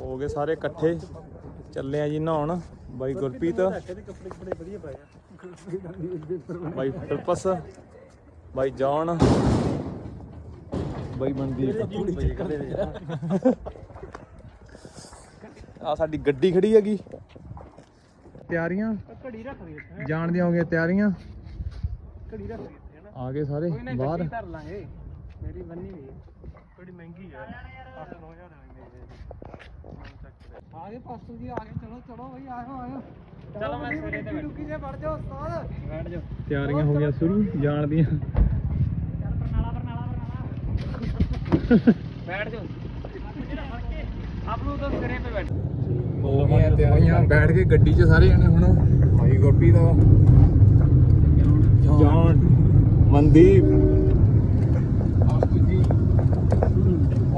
ਹੋ ਗਏ ਸਾਰੇ ਇਕੱਠੇ। ਚੱਲੇ ਆ ਜੀ ਨਹਾਉਣ। ਬਾਈ ਗੁਰਪ੍ਰੀਤ। ਬਾਈ ਫਿਲਪਸ ਬਾਈ ਜੌਨ ਬਾਈ ਮਨਦੀਪ। ਆ ਸਾਡੀ ਗੱਡੀ ਖੜੀ ਹੈਗੀ। ਤਿਆਰੀਆਂ? ਘੜੀ ਰੱਖ ਦੇ ਜਾਣ ਦੀਆਂ ਹੋ ਗਈਆਂ ਤਿਆਰੀਆਂ। ਘੜੀ ਰੱਖ ਦੇ ਆ ਗਏ ਸਾਰੇ ਬਾਹਰ। ਧਰ ਲਾਂਗੇ ਮੇਰੀ ਬੰਨੀ ਵੀ ਥੋੜੀ ਮਹਿੰਗੀ ਆ 8-9000 ਆ ਗਏ ਪਾਸਟਰ ਜੀ ਆ ਗਏ। ਚਲੋ ਚਲੋ ਬਈ ਆਇਓ ਆਇਓ। ਚਲੋ ਮੈਂ ਸਵੇਰੇ ਤੇ ਡੁੱਕੀ ਜੇ ਵੜ ਜਾਓ ਉਸਤਾਦ। ਬੈਠ ਜਾਓ। ਤਿਆਰੀਆਂ ਹੋ ਗਈਆਂ ਸ਼ੁਰੂ ਜਾਣ ਦੀਆਂ। ਚੱਲ ਬਰਨਾਲਾ ਬਰਨਾਲਾ ਬਰਨਾਲਾ। ਬੈਠ ਜਾਓ। ਆਪ ਨੂੰ ਤਾਂ ਸਿਰੇ ਤੇ ਬੈਠ ਹੋ ਗਈਆਂ ਤਿਆਰੀਆਂ ਬੈਠ ਕੇ ਗੱਡੀ 'ਚ ਸਾਰੇ ਜਣੇ ਹੁਣ। ਭਾਈ ਗੁਰਪ੍ਰੀਤ ਜੌਨ ਮਨਦੀਪ ਆਸਟਿਨ ਜੀ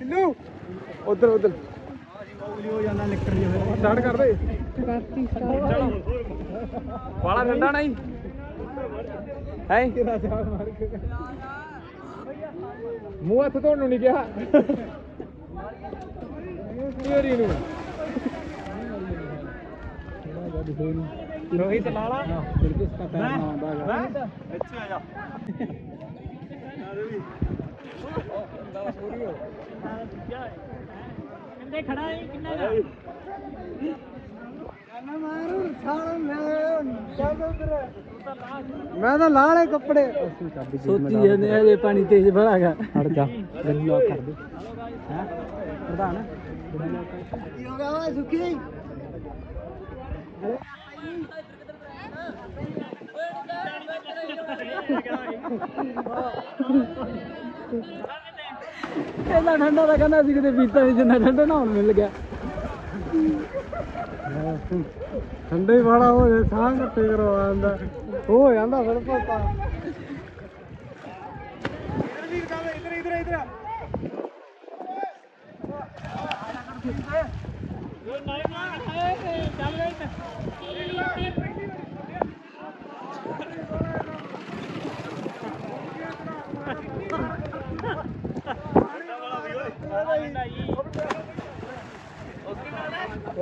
ਹਿੱਲੂ ਉਧਰ ਉਧਰ। ਸਟਾਰਟ ਕਰ ਦੇ। ਕਰਤੀ ਸਟਾਰਟ ਵਾਲਾ ਠੰਡਾ ਨਹੀਂ? ਹੈ? ਮੂੰਹ ਹੱਥ ਧੋਣ ਨੂੰ ਨਹੀਂ ਗਿਆ ਥਿਉਰੀ ਨੂੰ। ਰੋਹਿਤ ਲਾਲਾ ਬਿਲਕੁਲ ਸਤਾ ਪੈਰ ਆਉਂਦਾ ਇੱਥੇ ਆ ਜਾ ਕਿੰਨੇ ਖੜਾ ਹੈ ਕਿੰਨਾ ਦਾ ਮੈਂ ਤਾਂ ਲਾਲੇ ਕੱਪੜੇ। ਸੋਚੀ ਜਾਂਦੇ ਆ ਜੇ ਪਾਣੀ ਤੇਜ਼ ਭਰਾਗਾ ਹਟ ਜਾ। ਗੱਡੀ ਲੋਕ ਕਰ ਦੇ। ਹੈ? ਪ੍ਰਧਾਨ। ਕੀ ਹੋ ਗਿਆ ਓਏ ਸੁਖੀ? ਇੰਨਾ ਠੰਡਾ ਤਾਂ ਕਹਿੰਦਾ ਸੀ ਕਿਤੇ ਪੀਤਾ ਨਹੀਂ ਜਿੰਨਾ ਠੰਡਾ ਨਹਾਉਣ ਮਿਲ ਗਿਆ। ਠੰਡੇ ਵਾਲਾ ਹੋ ਜੇ, ਸਾਹ ਘੱਟੇ ਕਰਵਾ ਆਂਦਾ ਹੋ ਜਾਂਦਾ ਫਿਰ ਪਤਾ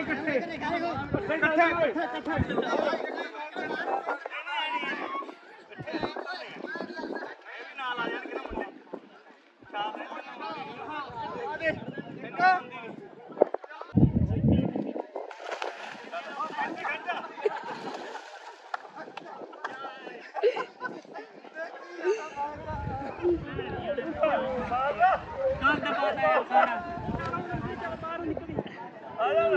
ਇਕੱਠੇ। ਇਕੱਠੇ ਇਕੱਠੇ ਨਾਲ ਆ ਜਾਣਗੇ ਨਾ ਮੁੰਡੇ। ਸ਼ਾਮ ਦੇ। ਆ ਦੇ।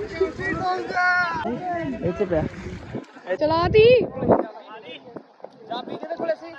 ਕੋਲੇ ਸੀ ਚਲ ਚਾਬੀ ਕਿਹਦੇ ਕੋਲ ਸੀ?